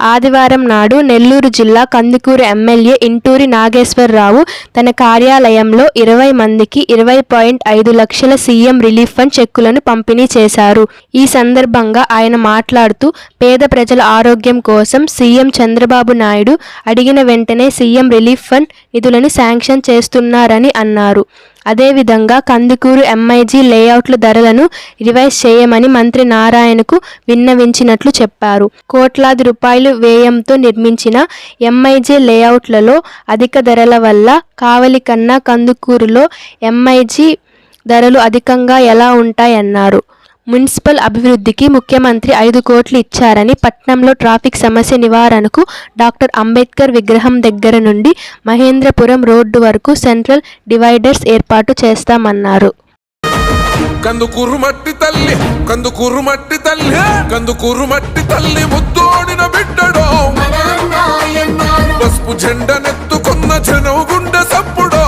ఆదివారం నాడు నెల్లూరు జిల్లా కందుకూరు ఎమ్మెల్యే ఇంటూరి నాగేశ్వరరావు తన కార్యాలయంలో ఇరవై మందికి ఇరవై పాయింట్ ఐదు లక్షల సీఎం రిలీఫ్ ఫండ్ చెక్కులను పంపిణీ చేశారు. ఈ సందర్భంగా ఆయన మాట్లాడుతూ పేద ప్రజల ఆరోగ్యం కోసం సీఎం చంద్రబాబు నాయుడు అడిగిన వెంటనే సీఎం రిలీఫ్ ఫండ్ నిధులను శాంక్షన్ చేస్తున్నారని అన్నారు. అదేవిధంగా కందుకూరు ఎంఐజీ లేఅవుట్ల ధరలను రివైజ్ చేయమని మంత్రి నారాయణకు విన్నవించినట్లు చెప్పారు. కోట్లాది రూపాయలు వ్యయంతో నిర్మించిన ఎంఐజీ లేఅవుట్లలో అధిక ధరల వల్ల కావలి కన్నా కందుకూరులో ఎంఐజీ ధరలు అధికంగా ఎలా ఉంటాయన్నారు? మున్సిపల్ అభివృద్ధికి ముఖ్యమంత్రి ఐదు కోట్లు ఇచ్చారని పట్నంలో ట్రాఫిక్ సమస్య నివారణకు డాక్టర్ అంబేద్కర్ విగ్రహం దగ్గర నుండి మహేంద్రపురం రోడ్డు వరకు సెంట్రల్ డివైడర్స్ ఏర్పాటు చేస్తామన్నారు. కందుకూరు మట్టి తల్లి కందుకూరు మట్టి తల్లి కందుకూరు మట్టి తల్లి ముద్దోడిన బిడ్డడో. పసుపు జెండనెత్తుకున్న జనం గుండె సప్పుడో.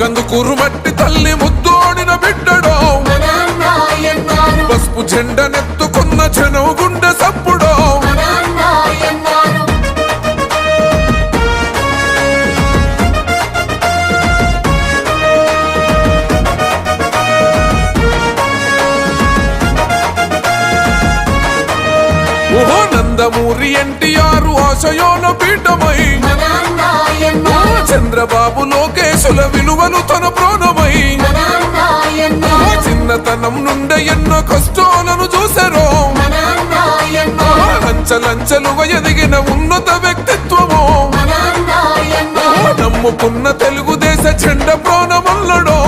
కందుకూరు మట్టి తల్లి జెండనెత్తుకున్న జనం గుండె సప్పుడో. ఓహో నందమూరి ఎన్టీఆర్ ఆశయోన పీఠమై. చంద్రబాబు లోకేశుల విలువలు తన ప్రాణమై లంచలు ఎదిగిన ఉన్నత వ్యక్తిత్వము. నమ్ముకున్న తెలుగుదేశ చెండ ప్రాణమల్లడో.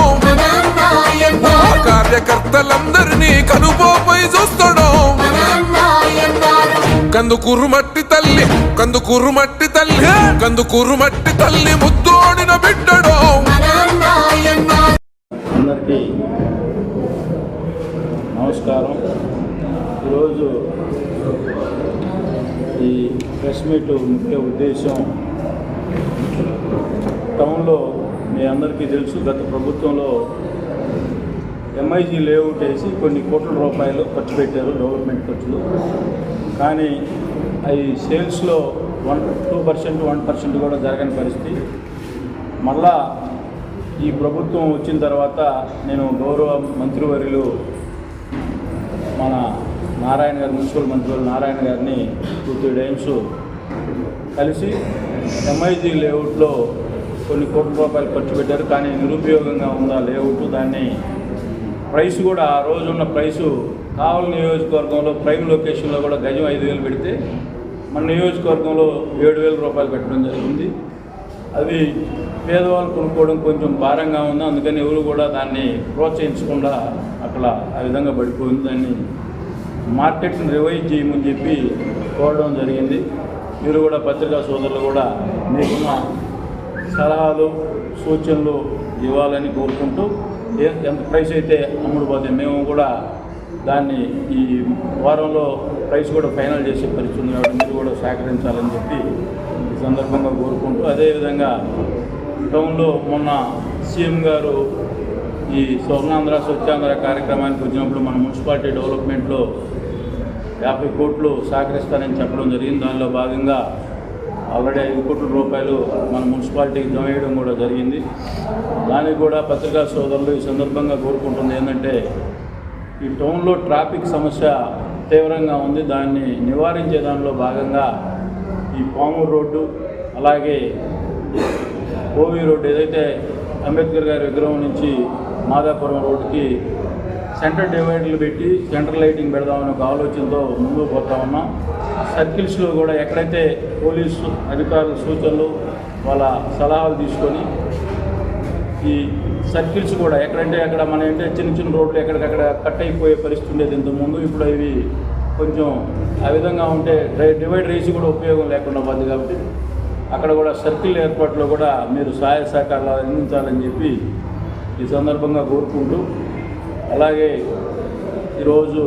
కార్యకర్తలందరినీ కనుపోపై చూస్తాడో. కందుకూరు మట్టి తల్లి కందుకూరు మట్టి తల్లి కందుకూరు మట్టి తల్లి ముద్దోడిన బిడ్డడో. నమస్కారం. ఈరోజు ఈ ప్రెస్ మీట్ ముఖ్య ఉద్దేశం టౌన్లో మీ అందరికీ తెలుసు గత ప్రభుత్వంలో ఎంఐజీ లేఅవుట్ వేసి కొన్ని కోట్ల రూపాయలు ఖర్చు పెట్టారు గవర్నమెంట్ ఖర్చులు. కానీ అవి సేల్స్లో one two percent one percent కూడా జరగని పరిస్థితి. మళ్ళా ఈ ప్రభుత్వం వచ్చిన తర్వాత నేను గౌరవ మంత్రివర్యులు మన నారాయణ గారు మున్సిపల్ మంత్రి నారాయణ గారిని టూ త్రీ టైమ్స్ కలిసి ఎంఐజీ లేఅవుట్లో కొన్ని కోట్ల రూపాయలు ఖర్చు పెట్టారు. కానీ నిరుపయోగంగా ఉందా లేఅవుట్ దాన్ని ప్రైస్ కూడా ఆ రోజు ఉన్న ప్రైసు కావలి నియోజకవర్గంలో ప్రైమ్ లొకేషన్లో కూడా గజం ఐదు వేలు పెడితే మన నియోజకవర్గంలో ఏడు వేల రూపాయలు పెట్టడం జరిగింది. అది పేదవాళ్ళు కొనుక్కోవడం కొంచెం భారంగా ఉంది. అందుకని ఎవరు కూడా దాన్ని ప్రోత్సహించకుండా అక్కడ ఆ విధంగా పడిపోయింది దాన్ని మార్కెట్ని రివైజ్ చేయమని చెప్పి కోరడం జరిగింది. మీరు కూడా పత్రికా సోదరులు కూడా మీకున్న సలహాలు సూచనలు ఇవ్వాలని కోరుకుంటూ ఎంత ప్రైస్ అయితే అమ్ముడు పోతే మేము కూడా దాన్ని ఈ వారంలో ప్రైస్ కూడా ఫైనల్ చేసే పరిస్థితి కాబట్టి మీరు కూడా సహకరించాలని చెప్పి ఈ సందర్భంగా కోరుకుంటూ అదేవిధంగా టౌన్లో మొన్న సీఎం గారు ఈ స్వర్ణాంధ్ర స్వచ్ఛాంధ్ర కార్యక్రమానికి వచ్చినప్పుడు మన మున్సిపాలిటీ డెవలప్మెంట్లో యాభై కోట్లు సహకరిస్తానని చెప్పడం జరిగింది. దానిలో భాగంగా ఆల్రెడీ ఐదు కోట్ల రూపాయలు మన మున్సిపాలిటీకి జమ వేయడం కూడా జరిగింది. దానికి కూడా పత్రికా సోదరులు ఈ సందర్భంగా కోరుకుంటుంది ఏంటంటే ఈ టౌన్లో ట్రాఫిక్ సమస్య తీవ్రంగా ఉంది. దాన్ని నివారించే దానిలో భాగంగా ఈ పాము రోడ్డు అలాగే ఓవీ రోడ్ ఏదైతే అంబేద్కర్ గారి విగ్రహం నుంచి మాదాపురం రోడ్డుకి సెంటర్ డివైడర్లు పెట్టి సెంటర్ లైటింగ్ పెడదామని ఒక ఆలోచనతో ముందుకు పోతా ఉన్నాం. సర్కిల్స్లో కూడా ఎక్కడైతే పోలీసు అధికారుల సూచనలు వాళ్ళ సలహాలు తీసుకొని ఈ సర్కిల్స్ కూడా ఎక్కడంటే అక్కడ మన ఏంటంటే చిన్న చిన్న రోడ్లు ఎక్కడికక్కడ కట్ అయిపోయే పరిస్థితి ఉండేది ఇంతకుముందు. ఇప్పుడు ఇవి కొంచెం ఆ విధంగా ఉంటే డ్రై- డివైడ్ రేసి కూడా ఉపయోగం లేకుండా పోద్ది కాబట్టి అక్కడ కూడా సర్కిల్ ఏర్పాటులో కూడా మీరు సహాయ సహకారాలు అందించాలని చెప్పి ఈ సందర్భంగా కోరుకుంటూ అలాగే ఈరోజు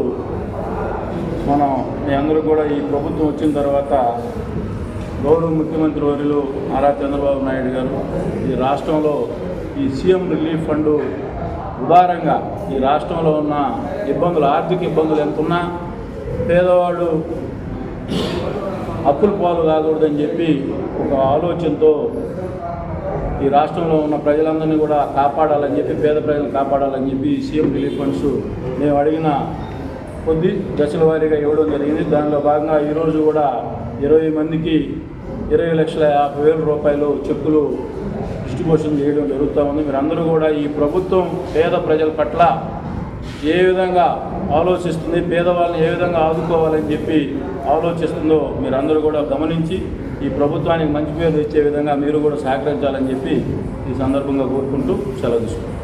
మనం మీ అందరూ కూడా ఈ ప్రభుత్వం వచ్చిన తర్వాత గౌరవ ముఖ్యమంత్రి వర్యులు నారా చంద్రబాబు నాయుడు గారు ఈ రాష్ట్రంలో ఈ సీఎం రిలీఫ్ ఫండ్ ఉదారంగా ఈ రాష్ట్రంలో ఉన్న ఇబ్బందులు ఆర్థిక ఇబ్బందులు ఎంతున్నా పేదవాడు అప్పుల పాలు కాకూడదని చెప్పి ఒక ఆలోచనతో ఈ రాష్ట్రంలో ఉన్న ప్రజలందరినీ కూడా కాపాడాలని చెప్పి పేద ప్రజలను కాపాడాలని చెప్పి సీఎం రిలీఫ్ ఫండ్స్ మేము అడిగిన కొద్ది దశల వారీగా ఇవ్వడం జరిగింది. దానిలో భాగంగా ఈరోజు కూడా ఇరవై మందికి ఇరవై లక్షల యాభై వేల రూపాయలు చెక్కులు డిస్ట్రిబ్యూషన్ చేయడం జరుగుతూ ఉంది. మీరందరూ కూడా ఈ ప్రభుత్వం పేద ప్రజల పట్ల ఏ విధంగా ఆలోచిస్తుంది పేదవాళ్ళని ఏ విధంగా ఆదుకోవాలని చెప్పి ఆలోచిస్తుందో మీరందరూ కూడా గమనించి ఈ ప్రభుత్వానికి మంచి పేరు ఇచ్చే విధంగా మీరు కూడా సహకరించాలని చెప్పి ఈ సందర్భంగా కోరుకుంటూ సెలవు తీసుకుంటాం